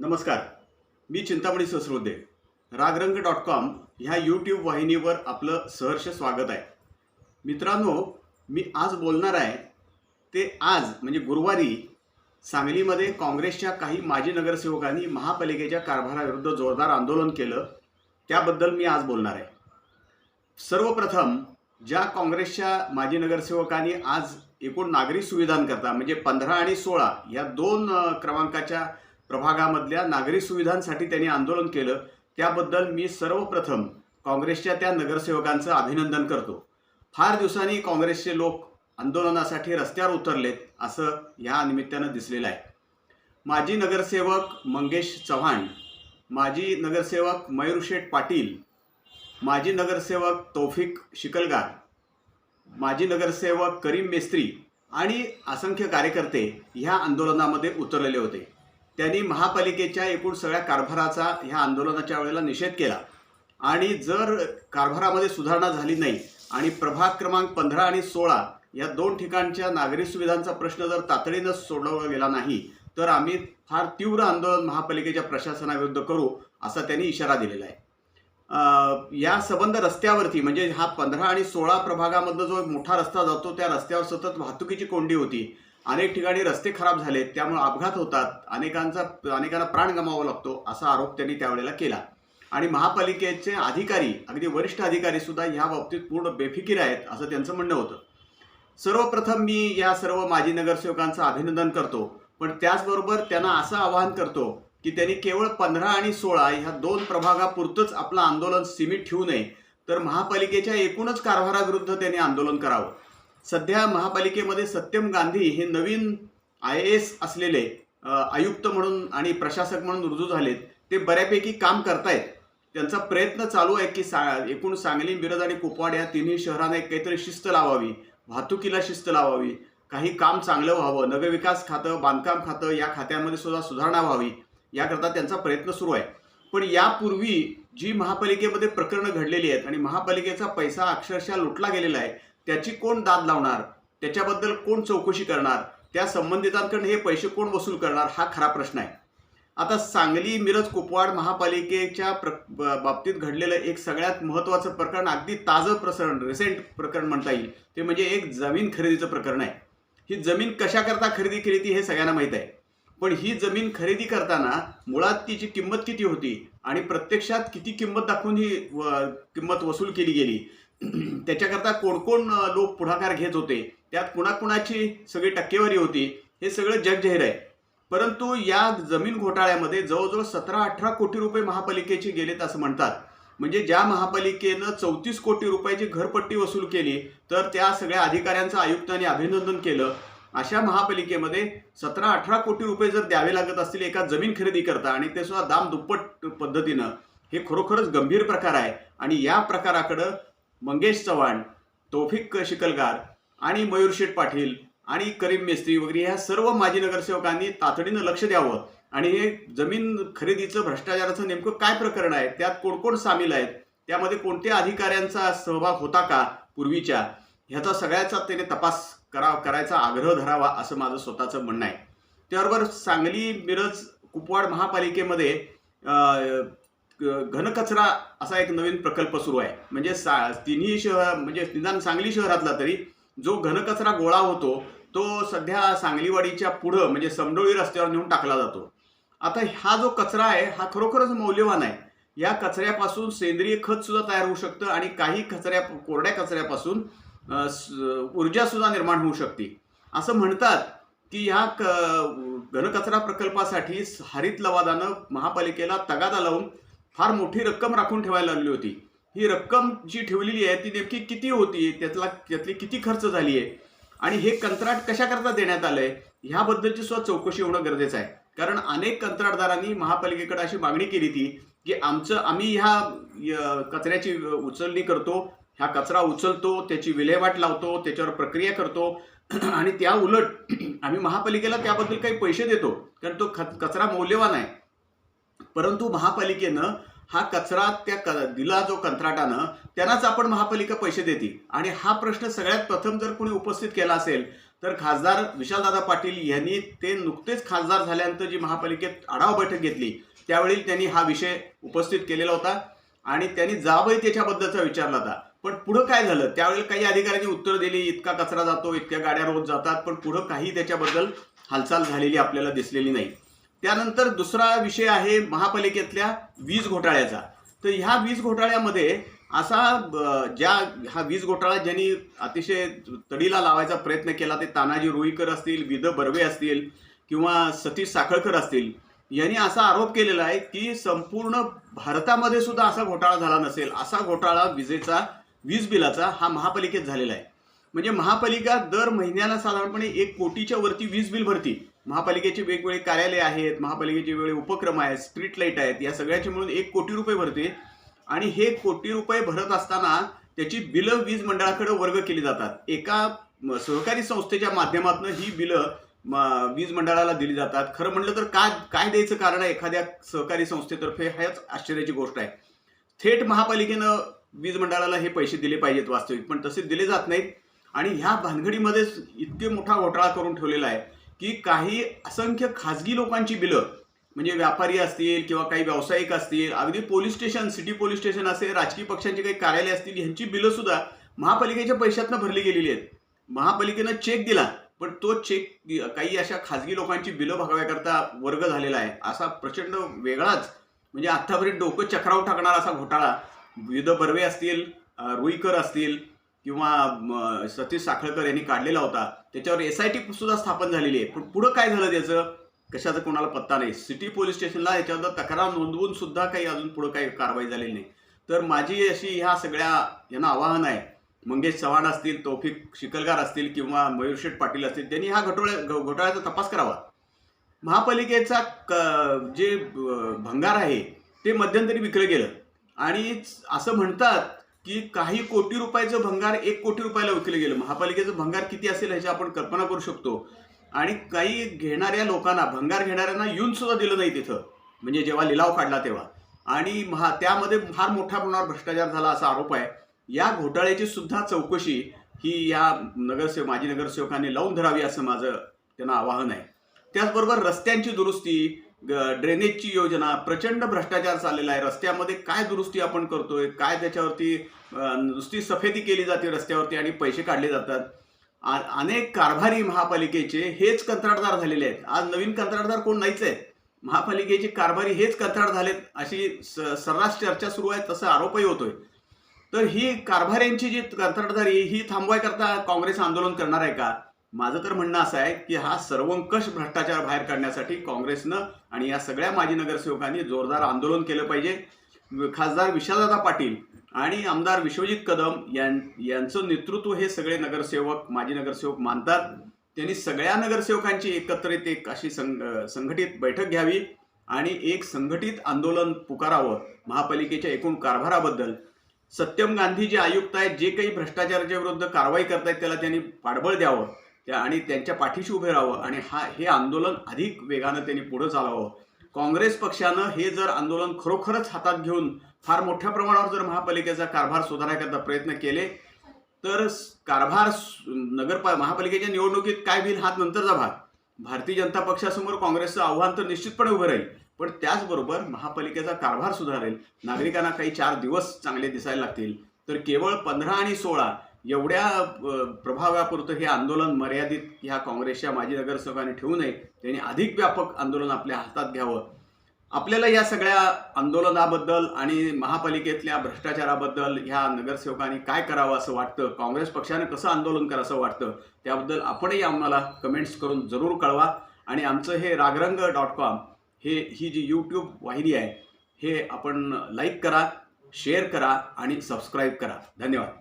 नमस्कार. मी Chintamani ससरोदे. Ragrang dot com ह्या यूट्यूब वाहिनीवर आपलं सहर्ष स्वागत आहे. मित्रांनो मी आज बोलणार आहे ते आज म्हणजे गुरुवारी सांगलीमध्ये काँग्रेसच्या काही माजी नगरसेवकांनी महापालिकेच्या कारभाराविरुद्ध जोरदार आंदोलन केलं त्याबद्दल मी आज बोलणार आहे. सर्वप्रथम ज्या काँग्रेसच्या माजी नगरसेवकांनी आज एकूण नागरी सुविधांकरता म्हणजे पंधरा आणि सोळा या दोन क्रमांकाच्या प्रभागामधल्या नागरी सुविधांसाठी त्यांनी आंदोलन केलं. त्याबद्दल मी सर्वप्रथम काँग्रेसच्या त्या नगरसेवकांचं अभिनंदन करतो. फार दिवसांनी काँग्रेसचे लोक आंदोलनासाठी रस्त्यावर उतरलेत असं या निमित्तानं दिसलेलं आहे. माजी नगरसेवक मंगेश चव्हाण माजी नगरसेवक मयुरशेठ पाटील माजी नगरसेवक तौफिक शिकलगार माजी नगरसेवक करीम मेस्त्री आणि असंख्य कार्यकर्ते ह्या आंदोलनामध्ये उतरलेले होते. त्यांनी महापालिकेच्या एकूण सगळ्या कारभाराचा ह्या आंदोलनाच्या वेळेला निषेध केला. आणि जर कारभारामध्ये सुधारणा झाली नाही आणि प्रभाग क्रमांक पंधरा आणि सोळा या दोन ठिकाणच्या नागरी सुविधांचा प्रश्न जर तातडीनं सोडवला गेला नाही तर आम्ही फार तीव्र आंदोलन महापालिकेच्या प्रशासनाविरुद्ध करू असा त्यांनी इशारा दिलेला आहे. या संबंध रस्त्यावरती म्हणजे हा पंधरा आणि सोळा प्रभागामधनं जो एक मोठा रस्ता जातो त्या रस्त्यावर सतत वाहतुकीची कोंडी होती. अनेक ठिकाणी रस्ते खराब झाले त्यामुळे अपघात होतात अनेकांचा अनेकांना प्राण गमावा लागतो असा आरोप त्यांनी त्यावेळेला केला. आणि महापालिकेचे अधिकारी अगदी वरिष्ठ अधिकारी सुद्धा ह्या बाबतीत पूर्ण बेफिकीर आहेत असं त्यांचं म्हणणं होतं. सर्वप्रथम मी या सर्व माजी नगरसेवकांचं अभिनंदन करतो पण त्याचबरोबर त्यांना असं आवाहन करतो की त्यांनी केवळ पंधरा आणि सोळा ह्या दोन प्रभागापुरतंच आपलं आंदोलन सीमित ठेवू नये तर महापालिकेच्या एकूणच कारभाराविरुद्ध त्यांनी आंदोलन करावं. सध्या महापालिकेमध्ये सत्यम गांधी हे नवीन आय एस असलेले आयुक्त म्हणून आणि प्रशासक म्हणून रुजू झालेत. ते बऱ्यापैकी काम करतायत. त्यांचा प्रयत्न चालू आहे की सा एकूण सांगली मिरज आणि कुपवाड या तिन्ही शहरांना एक काहीतरी शिस्त लावावी वाहतुकीला शिस्त लावावी काही काम चांगलं व्हावं नगरविकास खातं बांधकाम खातं या खात्यांमध्ये सुद्धा सुधारणा व्हावी याकरता त्यांचा प्रयत्न सुरू आहे. पण यापूर्वी जी महापालिकेमध्ये प्रकरणं घडलेली आहेत आणि महापालिकेचा पैसा अक्षरशः लुटला गेलेला आहे त्याची कोण दाद लावणार? त्याच्याबद्दल कोण चौकशी करणार? त्या संबंधितांकडून हे पैसे कोण वसूल करणार? हा खरा प्रश्न आहे. आता सांगली मिरज कुपवाड महापालिकेच्या प्र बाबतीत घडलेलं एक सगळ्यात महत्त्वाचं प्रकरण अगदी ताजं प्रकरण रिसेंट प्रकरण म्हणता येईल. ते म्हणजे एक जमीन खरेदीचं प्रकरण आहे. ही जमीन कशाकरता खरेदी केली ती हे सगळ्यांना माहीत आहे. पण ही जमीन खरेदी करताना मुळात तिची किंमत किती होती? आणि प्रत्यक्षात किती किंमत दाखवून ही किंमत वसूल केली गेली? त्याच्याकरता कोण कोण लोक पुढाकार घेत होते त्यात कुणाकुणाची सगळी टक्केवारी होती हे सगळं जगजाहीर आहे. परंतु या जमीन घोटाळ्यामध्ये जवळजवळ सतरा अठरा कोटी रुपये महापालिकेचे गेलेत असं म्हणतात. म्हणजे ज्या महापालिकेनं चौतीस कोटी रुपयाची घरपट्टी वसूल केली तर त्या सगळ्या अधिकाऱ्यांचं आयुक्तांनी अभिनंदन केलं. अशा महापालिकेमध्ये सतरा अठरा कोटी रुपये जर द्यावे लागत असतील एका जमीन खरेदी करता आणि ते सुद्धा दाम दुप्पट पद्धतीनं हे खरोखरच गंभीर प्रकार आहे. आणि या प्रकाराकडं मंगेश चव्हाण तौफिक शिकलगार आणि मयूर शेठ पाटील आणि करीम मेस्त्री वगैरे ह्या सर्व माजी नगरसेवकांनी तातडीनं लक्ष द्यावं. आणि हे जमीन खरेदीचं भ्रष्टाचाराचं नेमकं काय प्रकरण आहे? त्यात कोण कोण सामील आहेत? त्यामध्ये कोणत्या अधिकाऱ्यांचा सहभाग होता का पूर्वीच्या? ह्याचा सगळ्याचा त्याने तपास करा करायचा आग्रह धरावा असं माझं स्वतःचं म्हणणं आहे. त्याबरोबर सांगली मिरज कुपवाड महापालिकेमध्ये घनकचरा असा एक नवीन प्रकल्प सुरू आहे. म्हणजे सा तिन्ही शहर म्हणजे निदान सांगली शहरातला तरी जो घनकचरा गोळा होतो तो सध्या सांगलीवाडीच्या पुढं म्हणजे समडोळी रस्त्यावर नेऊन टाकला जातो. आता हा जो कचरा आहे हा खरोखरच मौल्यवान आहे. या कचऱ्यापासून सेंद्रिय खत सुद्धा तयार होऊ शकतं आणि काही कचऱ्या कोरड्या कचऱ्यापासून ऊर्जासुद्धा ऊर्जा सुद्धा निर्माण होऊ शकते. असं म्हणतात की ह्या क घनकचरा प्रकल्पासाठी हरित लवादानं महापालिकेला तगादा लावून फार मोठी रक्कम राखून ठेवायला लागली होती. ही रक्कम जी ठेवलेली आहे ती नेमकी किती होती? त्यातला त्यातली किती खर्च झाली आहे? आणि हे कंत्राट कशाकरता देण्यात आलंय? ह्याबद्दलची सुद्धा चौकशी होणं गरजेचं आहे. कारण अनेक कंत्राटदारांनी महापालिकेकडे अशी मागणी केली ती की आमचं आम्ही ह्या कचऱ्याची उचलणी करतो ह्या कचरा उचलतो त्याची विल्हेवाट लावतो त्याच्यावर प्रक्रिया करतो आणि त्या उलट आम्ही महापालिकेला त्याबद्दल काही पैसे देतो कारण तो ख कचरा मौल्यवान आहे. परंतु महापालिकेनं हा कचरा त्या क दिला जो कंत्राटानं त्यांनाच आपण महापालिका पैसे देते. आणि हा प्रश्न सगळ्यात प्रथम जर कोणी उपस्थित केला असेल तर खासदार विशालदादा पाटील यांनी ते नुकतेच खासदार झाल्यानंतर जी महापालिकेत आढावा बैठक घेतली त्यावेळी त्यांनी हा विषय उपस्थित केलेला होता. आणि त्यांनी जावंही त्याच्याबद्दलचा विचारला होता. पण पुढं काय झालं? त्यावेळी काही अधिकाऱ्यांनी उत्तर दिली इतका कचरा जातो इतक्या गाड्या रोज जातात पण पुढं काही त्याच्याबद्दल हालचाल झालेली आपल्याला दिसलेली नाही. त्यानंतर दुसरा विषय आहे महापालिकेतल्या वीज घोटाळ्याचा. तर ह्या वीज घोटाळ्यामध्ये असा ज्या हा वीज घोटाळा ज्यांनी अतिशय तडीला लावायचा प्रयत्न केला ते तानाजी रुईकर असतील विद बर्वे असतील किंवा सतीश साखळकर असतील यांनी असा आरोप केलेला आहे की संपूर्ण भारतामध्ये सुद्धा असा घोटाळा झाला नसेल असा घोटाळा विजेचा वीज बिलाचा हा महापालिकेत झालेला आहे. म्हणजे महापालिका दर महिन्याला साधारणपणे एक कोटीच्या वरती वीज बिल भरती. महापालिकेचे वेगवेगळे कार्यालय आहेत महापालिकेचे वेगवेगळे उपक्रम आहेत स्ट्रीट लाइट आहेत या सगळ्याचे मिळून एक कोटी रुपये भरते आणि हे कोटी रुपये भरत असताना त्याची बिलं वीज मंडळाकडे वर्ग केली जातात. एका सहकारी संस्थेच्या माध्यमातून ही बिलं वीज मंडळाला दिली जातात. खरं म्हटलं तर काय काय द्यायचं कारण आहे एखाद्या सहकारी संस्थेतर्फे? ह्याच आश्चर्याची गोष्ट आहे. थेट महापालिकेनं वीज मंडळाला हे पैसे दिले पाहिजेत वास्तविक पण तसे दिले जात नाहीत. आणि ह्या भानगडीमध्येच इतके मोठा घोटाळा करून ठेवलेला आहे. की काही असंख्य खाजगी लोकांची बिलं म्हणजे व्यापारी असतील किंवा काही व्यावसायिक असतील अगदी police station city police station असेल राजकीय पक्षांची काही कार्यालय असतील ह्यांची बिलं सुद्धा महापालिकेच्या पैशातनं भरली गेलेली आहेत. महापालिकेनं चेक दिला पण तो चेक काही अशा खाजगी लोकांची बिलं भागव्याकरता वर्ग झालेला आहे. असा प्रचंड वेगळाच म्हणजे आत्तापर्यंत डोकं चक्राव टाकणारा असा घोटाळा. विविध बर्वे असतील रुईकर असतील किंवा सतीश साखळकर यांनी काढलेला होता. त्याच्यावर एस आय टी सुद्धा स्थापन झालेली आहे. पण पुढं काय झालं त्याचं? कशाचा कोणाला पत्ता नाही. सिटी पोलीस स्टेशनला याच्यावर तक्रार नोंदवून सुद्धा काही अजून पुढं काही कारवाई झालेली नाही. तर माझी अशी ह्या सगळ्या यांना आवाहन आहे. मंगेश चव्हाण असतील तौफिक शिकलगार असतील किंवा मयूरशेठ पाटील असतील त्यांनी हा घोटाळ्या घ- घोटाळ्याचा तपास करावा. महापालिकेचा क जे भंगार आहे ते मध्यंतरी विकलं गेलं. आणि असं म्हणतात की काही कोटी रुपयाचं भंगार एक कोटी रुपयाला विकलं गेलं. महापालिकेचं भंगार किती असेल ह्याची आपण कल्पना करू शकतो. आणि काही घेणाऱ्या लोकांना भंगार घेणाऱ्यांना येऊन सुद्धा दिलं नाही तिथं. म्हणजे जेव्हा लिलाव काढला तेव्हा. आणि महा त्यामध्ये फार मोठ्या प्रमाणावर भ्रष्टाचार झाला असा आरोप आहे. या घोटाळ्याची सुद्धा चौकशी ही या नगरसेवक माजी नगरसेवकांनी लावून धरावी असं माझं त्यांना आवाहन आहे. त्याचबरोबर रस्त्यांची दुरुस्ती ड्रेनेजची योजना प्रचंड भ्रष्टाचार चाललेला आहे. रस्त्यामध्ये काय दुरुस्ती आपण करतोय? काय त्याच्यावरती नुसती सफेदी केली जाते रस्त्यावरती आणि पैसे काढले जातात? अनेक कारभारी महापालिकेचे हेच कंत्राटदार झालेले आहेत. आज नवीन कंत्राटदार कोण नाहीच आहेत महापालिकेचे कारभारी हेच कंत्राट झालेत अशी सर्रास चर्चा सुरू आहे तसा आरोपही होतोय. तर ही कारभाऱ्यांची जी कंत्राटदारी ही थांबवायकरता काँग्रेस आंदोलन करणार आहे का? माझं तर म्हणणं असं आहे की हा सर्वंकष भ्रष्टाचार बाहेर काढण्यासाठी काँग्रेसनं आणि या सगळ्या माजी नगरसेवकांनी जोरदार आंदोलन केलं पाहिजे. खासदार विशालदादा पाटील आणि आमदार विश्वजित कदम यां यांचं नेतृत्व हे सगळे नगरसेवक माजी नगरसेवक मानतात. त्यांनी सगळ्या नगरसेवकांची एकत्रित एक अशी संघ संघटित बैठक घ्यावी आणि एक संघटित आंदोलन पुकारावं महापालिकेच्या एकूण कारभाराबद्दल. सत्यम गांधी जे आयुक्त आहेत जे काही भ्रष्टाचाराच्या विरुद्ध कारवाई करतायत त्याला त्यांनी पाठबळ द्यावं. त्या आणि त्यांच्या पाठीशी उभे राहावं आणि हा हे आंदोलन अधिक वेगानं त्यांनी पुढं चालावं. काँग्रेस पक्षानं हे जर आंदोलन खरोखरच हातात घेऊन फार मोठ्या प्रमाणावर जर महापालिकेचा कारभार सुधारण्याकरता प्रयत्न केले तर कारभार नगरपा महापालिकेच्या निवडणुकीत काय होईल हा नंतरचा भाग. भारतीय जनता पक्षासमोर काँग्रेसचं आव्हान तर निश्चितपणे उभं राहील पण त्याचबरोबर महापालिकेचा कारभार सुधारेल. नागरिकांना काही चार दिवस चांगले दिसायला लागतील. तर केवळ पंधरा आणि सोळा एवढ्या प्रभावापुरतं हे आंदोलन मर्यादित ह्या काँग्रेसच्या माजी नगरसेवकांनी ठेवू नये. त्यांनी अधिक व्यापक आंदोलन आपल्या हातात घ्यावं. आपल्याला या सगळ्या आंदोलनाबद्दल आणि महापालिकेतल्या भ्रष्टाचाराबद्दल ह्या नगरसेवकांनी काय करावं असं वाटतं काँग्रेस पक्षानं कसं आंदोलन करावं वाटतं त्याबद्दल आपणही आम्हाला कमेंट्स करून जरूर कळवा. आणि आमचं हे रागरंग डॉट कॉम हे ही जी यूट्यूब वाहिनी आहे हे आपण लाईक करा शेअर करा आणि सबस्क्राईब करा. धन्यवाद.